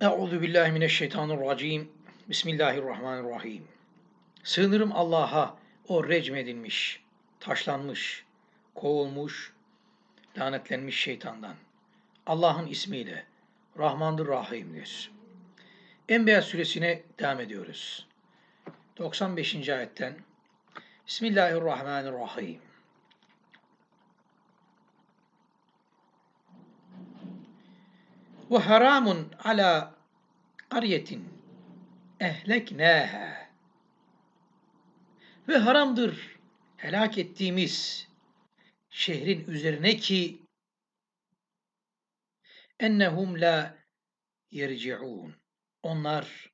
Euzu billahi mineşşeytanirracim. Bismillahirrahmanirrahim. Sığınırım Allah'a o recmedilmiş, taşlanmış, kovulmuş, lanetlenmiş şeytandan. Allah'ın ismiyle Rahmandır Rahim'dir. Enbiya suresine devam ediyoruz. 95. ayetten Bismillahirrahmanirrahim. Ve haramun ala qaryetin ehleknâhâ. Ve haramdır helak ettiğimiz şehrin üzerine ki ennehum la yerci'un. Onlar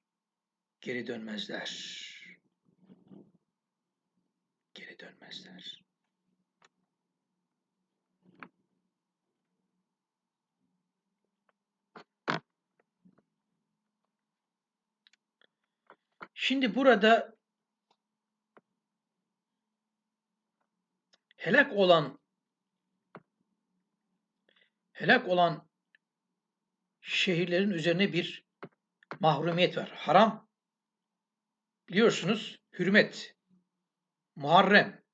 geri dönmezler. Geri dönmezler. Şimdi burada helak olan helak olan şehirlerin üzerine bir mahrumiyet var. Haram biliyorsunuz hürmet, muharrem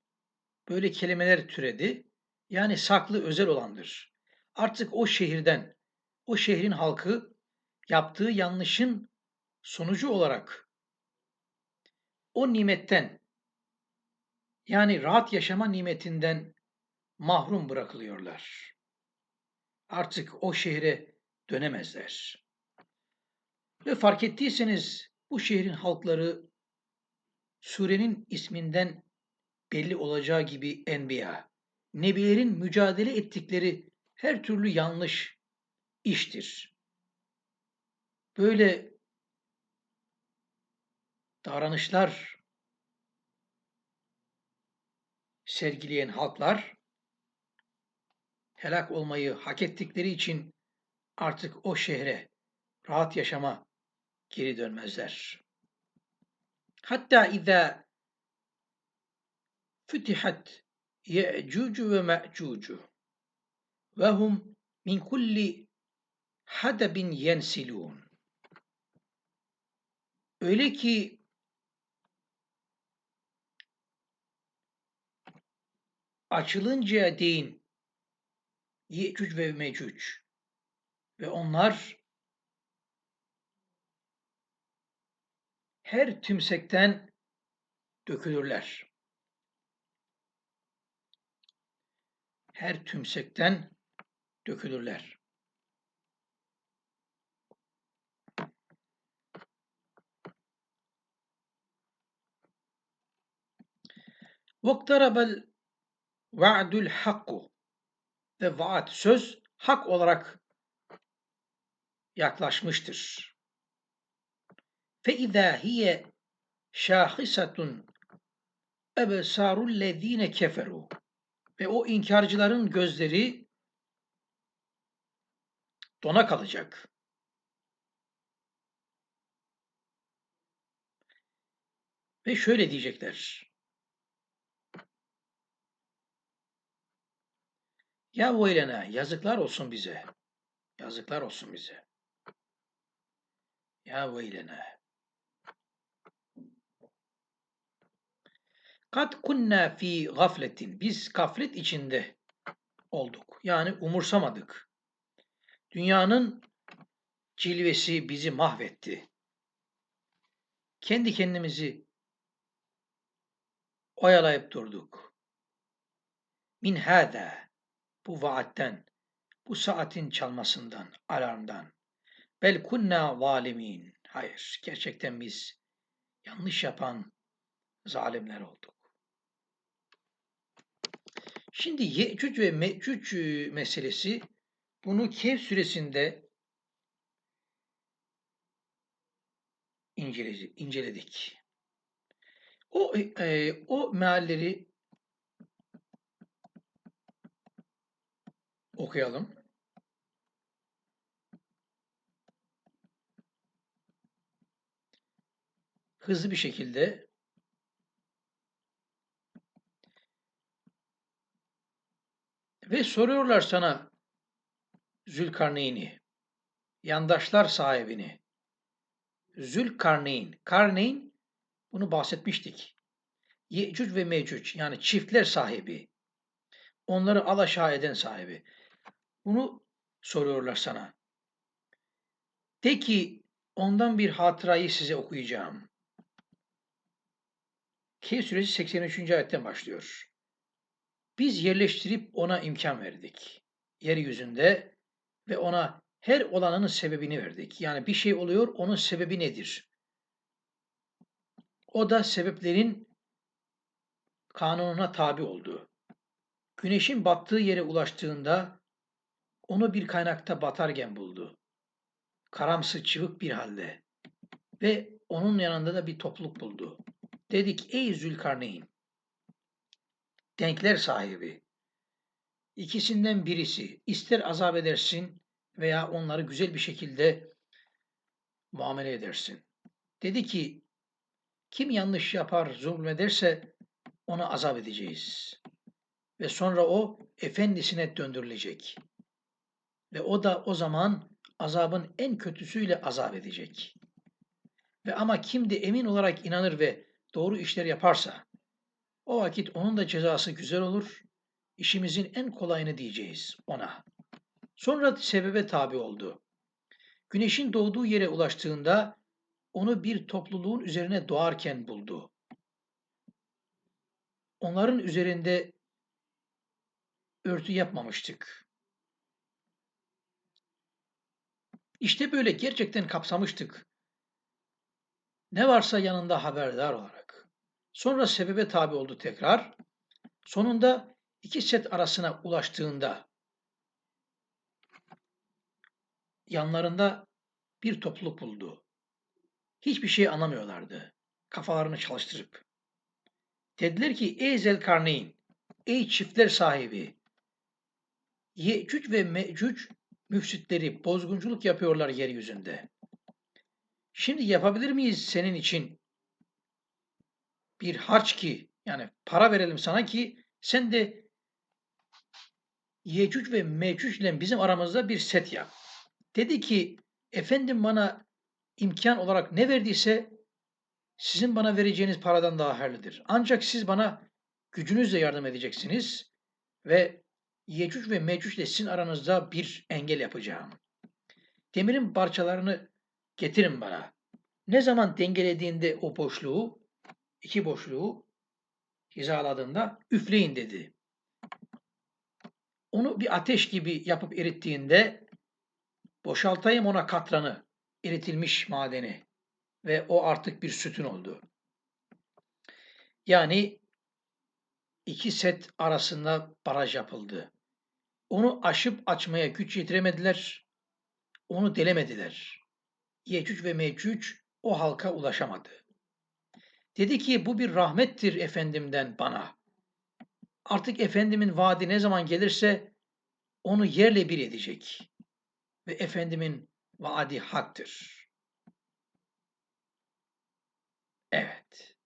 böyle kelimeler türedi. Yani saklı özel olandır. Artık o şehirden, o şehrin halkı yaptığı yanlışın sonucu olarak o nimetten yani rahat yaşama nimetinden mahrum bırakılıyorlar. Artık o şehre dönemezler. Ve fark ettiyseniz bu şehrin halkları surenin isminden belli olacağı gibi enbiya, nebilerin mücadele ettikleri her türlü yanlış iştir. Böyle davranışlar sergileyen halklar helak olmayı hak ettikleri için artık o şehre rahat yaşama geri dönmezler. Hatta izâ fütihat ye'cucu ve me'cucu ve hum min kulli hadabin yensilûn. Öyle ki açılıncaya değin Yecüc ve Mecüc ve onlar her tümsekten dökülürler. Her tümsekten dökülürler. وَاقْتَرَبَ Va'dül hakku ve vaat söz hak olarak yaklaşmıştır. Fe izâ hiye şâhisatun ebesârul lezîne keferu ve o inkarcıların gözleri dona kalacak. Ve şöyle diyecekler. Ya veylena yazıklar olsun bize. Yazıklar olsun bize. Ya veylena. Kat kunna fi gafletin. Biz gaflet içinde olduk. Yani umursamadık. Dünyanın cilvesi bizi mahvetti. Kendi kendimizi oyalayıp durduk. Min hâdâ bu vaatten, bu saatin çalmasından, alarmdan. Bel kunna zalimin. Hayır, gerçekten biz yanlış yapan zalimler olduk. Şimdi Yecüc ve Mecüc e, meselesi bunu Kehf suresinde inceledik. O e, o mealleri okuyalım. Hızlı bir şekilde ve soruyorlar sana Zülkarneyn'i. yandaşlar sahibini. Zülkarneyn. Karneyn bunu bahsetmiştik. Yecüc ve Mecüc yani çiftler sahibi. Onları alaşağı eden sahibi. Bunu soruyorlar sana. De ki ondan bir hatırayı size okuyacağım. Kehf suresi 83. ayetten başlıyor. Biz yerleştirip ona imkan verdik. Yeryüzünde ve ona her olanın sebebini verdik. Yani bir şey oluyor, onun sebebi nedir? O da sebeplerin kanununa tabi oldu. Güneşin battığı yere ulaştığında onu bir kaynakta batarken buldu. Karamsı çıvık bir halde ve onun yanında da bir topluluk buldu. Dedik ey Zülkarneyn, denkler sahibi, ikisinden birisi ister azap edersin veya onları güzel bir şekilde muamele edersin. Dedi ki kim yanlış yapar, zulmederse ona azap edeceğiz. Ve sonra o efendisine döndürülecek. Ve o da o zaman azabın en kötüsüyle azap edecek. Ve ama kim de emin olarak inanır ve doğru işler yaparsa o vakit onun da cezası güzel olur. İşimizin en kolayını diyeceğiz ona. Sonra sebebe tabi oldu. Güneşin doğduğu yere ulaştığında onu bir topluluğun üzerine doğarken buldu. Onların üzerinde örtü yapmamıştık. İşte böyle gerçekten kapsamıştık. Ne varsa yanında haberdar olarak. Sonra sebebe tabi oldu tekrar. Sonunda iki set arasına ulaştığında yanlarında bir topluluk buldu. Hiçbir şey anlamıyorlardı. Kafalarını çalıştırıp. Dediler ki ey Zelkarneyn, ey çiftler sahibi, Yecüc ve Mecüc müfsitleri bozgunculuk yapıyorlar yeryüzünde. Şimdi yapabilir miyiz senin için bir harç ki yani para verelim sana ki sen de Yecüc ve Mecüc ile bizim aramızda bir set yap. Dedi ki efendim bana imkan olarak ne verdiyse sizin bana vereceğiniz paradan daha hayırlıdır. Ancak siz bana gücünüzle yardım edeceksiniz ve Yecüc ve Mecüc ile sizin aranızda bir engel yapacağım. Demirin parçalarını getirin bana. Ne zaman dengelediğinde o boşluğu, iki boşluğu hizaladığında üfleyin dedi. Onu bir ateş gibi yapıp erittiğinde boşaltayım ona katranı, eritilmiş madeni ve o artık bir sütun oldu. Yani iki set arasında baraj yapıldı. Onu aşıp açmaya güç yetiremediler, onu delemediler. Yecüc ve Mecüc o halka ulaşamadı. Dedi ki bu bir rahmettir efendimden bana. Artık efendimin vaadi ne zaman gelirse onu yerle bir edecek. Ve efendimin vaadi haktır. Evet.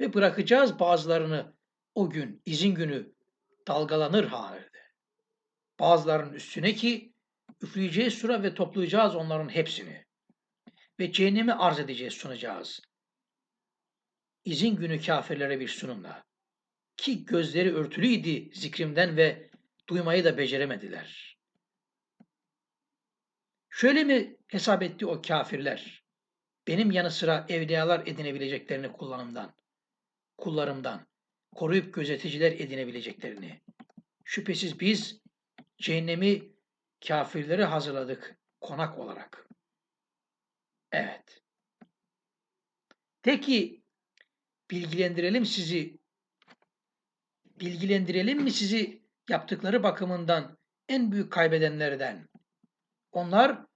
Ve bırakacağız bazılarını o gün, izin günü dalgalanır halde. Bazılarının üstüne ki üfleyeceğiz sura ve toplayacağız onların hepsini. Ve cehennemi arz edeceğiz, sunacağız. İzin günü kafirlere bir sunumla. Ki gözleri örtülüydi zikrimden ve duymayı da beceremediler. Şöyle mi hesap etti o kafirler? Benim yanı sıra evliyalar edinebileceklerini kullanımdan, kullarımdan, koruyup gözeticiler edinebileceklerini. Şüphesiz biz cehennemi kafirlere hazırladık konak olarak. Evet. De ki bilgilendirelim sizi bilgilendirelim mi sizi yaptıkları bakımından en büyük kaybedenlerden. Onlar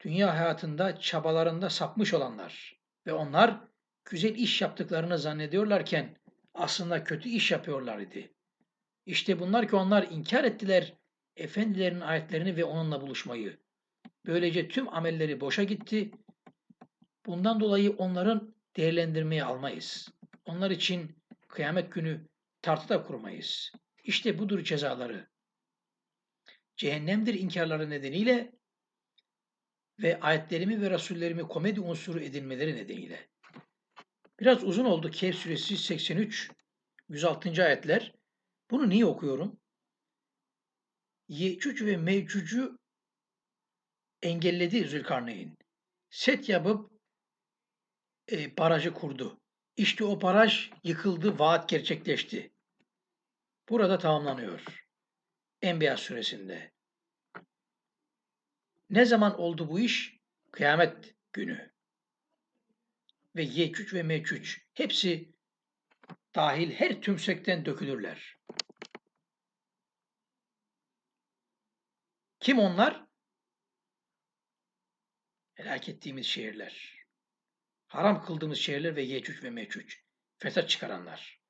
dünya hayatında çabalarında sapmış olanlar ve onlar güzel iş yaptıklarını zannediyorlarken aslında kötü iş yapıyorlar idi. İşte bunlar ki onlar inkar ettiler efendilerin ayetlerini ve onunla buluşmayı. Böylece tüm amelleri boşa gitti. Bundan dolayı onların değerlendirmeye almayız. Onlar için kıyamet günü tartı da kurmayız. İşte budur cezaları. cehennemdir inkarları nedeniyle ve ayetlerimi ve rasullerimi komedi unsuru edinmeleri nedeniyle. Biraz uzun oldu Kehf suresi 83 106. ayetler. Bunu niye okuyorum? Yecüc ve Mevcüc'ü engelledi Zülkarneyn. Set yapıp e, barajı kurdu. İşte o baraj yıkıldı, vaat gerçekleşti. Burada tamamlanıyor. Enbiya suresinde. Ne zaman oldu bu iş? Kıyamet günü. Ve Yecüc ve Mecüc hepsi dahil her tümsekten dökülürler. Kim onlar? Helak ettiğimiz şehirler. Haram kıldığımız şehirler ve Yecüc ve Mecüc. Fesat çıkaranlar.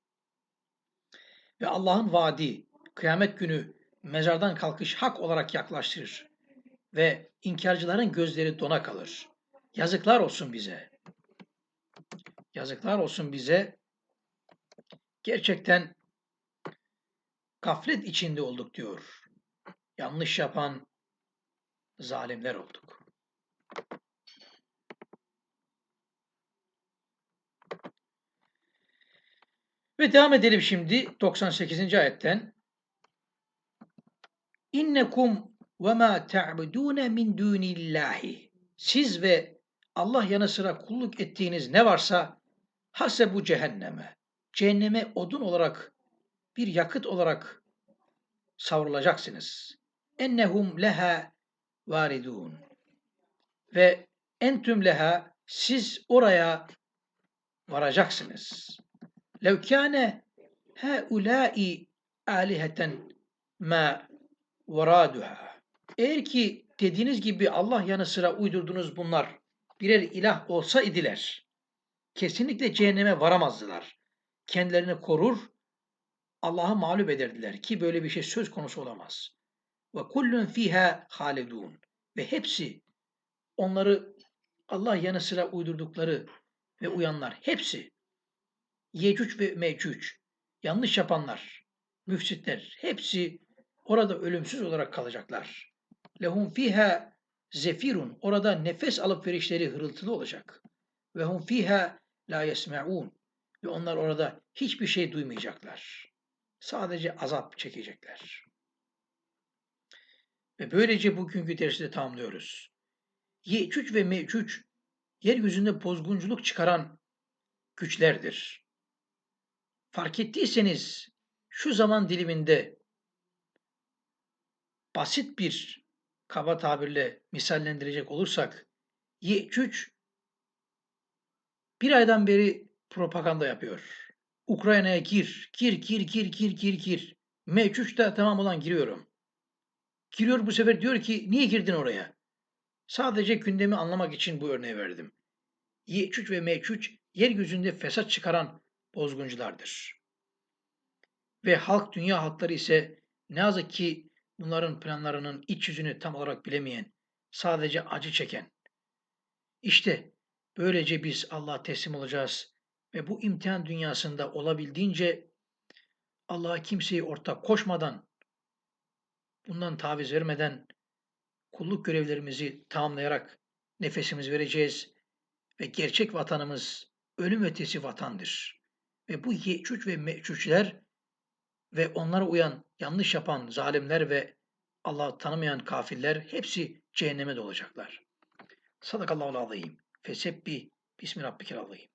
Ve Allah'ın vaadi, kıyamet günü mezardan kalkış hak olarak yaklaştırır. Ve inkarcıların gözleri dona kalır. Yazıklar olsun bize. Yazıklar olsun bize. Gerçekten gaflet içinde olduk diyor. Yanlış yapan zalimler olduk. Ve devam edelim şimdi 98. ayetten. İnnekum ve ma ta'budun min dunillahi. Siz ve Allah yanı sıra kulluk ettiğiniz ne varsa hase bu cehenneme. Cehenneme odun olarak bir yakıt olarak savrulacaksınız. Ennehum leha varidun. Ve entüm leha siz oraya varacaksınız. Lev kâne haulâi aliheten ma varaduha. Eğer ki dediğiniz gibi Allah yanı sıra uydurduğunuz bunlar birer ilah olsa idiler, kesinlikle cehenneme varamazdılar. Kendilerini korur, Allah'ı mağlup ederdiler ki böyle bir şey söz konusu olamaz. Ve kullun fiha halidun. Ve hepsi onları Allah yanı sıra uydurdukları ve uyanlar hepsi Yecüc ve Mecüc yanlış yapanlar, müfsitler hepsi orada ölümsüz olarak kalacaklar. Lehum fiha zefirun orada nefes alıp verişleri hırıltılı olacak. Ve hum fiha la yesmeun ve onlar orada hiçbir şey duymayacaklar. Sadece azap çekecekler. Ve böylece bugünkü dersi de tamamlıyoruz. Yecüc ve Mecüc yeryüzünde bozgunculuk çıkaran güçlerdir. Fark ettiyseniz şu zaman diliminde basit bir kaba tabirle misallendirecek olursak Yecüc bir aydan beri propaganda yapıyor. Ukrayna'ya gir, gir, gir, gir, gir, gir, gir. Mecüc de tamam olan giriyorum. Giriyor bu sefer diyor ki niye girdin oraya? Sadece gündemi anlamak için bu örneği verdim. Yecüc ve Mecüc yeryüzünde fesat çıkaran bozgunculardır. Ve halk, dünya halkları ise ne yazık ki bunların planlarının iç yüzünü tam olarak bilemeyen, sadece acı çeken. İşte böylece biz Allah'a teslim olacağız ve bu imtihan dünyasında olabildiğince Allah'a kimseyi ortak koşmadan, bundan taviz vermeden kulluk görevlerimizi tamamlayarak nefesimiz vereceğiz ve gerçek vatanımız ölüm ötesi vatandır. Ve bu Yecüc ve Mecücler ve onlara uyan, yanlış yapan zalimler ve Allah tanımayan kafirler hepsi cehenneme dolacaklar. Sadakallahu azim. Fesebbi bismi rabbikel azim.